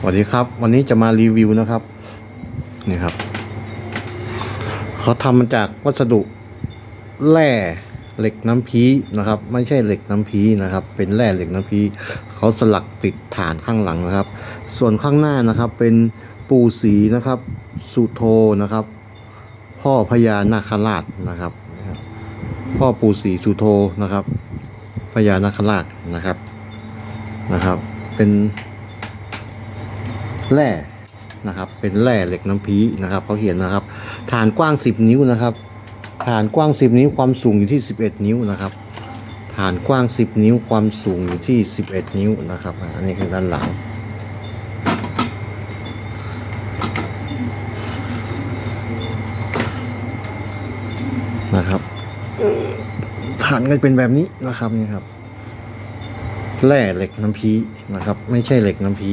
สวัสดีครับ วันนี้จะมารีวิวนะครับ นี่ครับ เขาทำมาจากวัสดุแร่เหล็กน้ำพีนะครับ ไม่ใช่เหล็กน้ำพีนะครับ เป็นแร่เหล็กน้ำพีเขาสลักติดฐานข้างหลังนะครับ ส่วนข้างหน้านะครับ เป็นปูสีนะครับ สุโธนะครับ พ่อพญานาคราชนะครับ พ่อปู่ศรีสุโธนะครับพญานาคราชนะครับนะครับ เป็น แร่นะครับเป็นแร่เหล็กน้ำพีนะครับเขาเขียนนะครับ ฐานกว้าง 10 นิ้วนะครับ ฐานกว้าง 10 นิ้วความสูงอยู่ที่ 11 นิ้วนะครับ ฐานกว้าง 10 นิ้วความสูงอยู่ที่ 11 นิ้วนะครับอันนี้คือด้านหลังนะครับฐานก็เป็นแบบนี้นะครับนี่ครับแร่เหล็กน้ำพีนะครับ ไม่ใช่เหล็กน้ำพี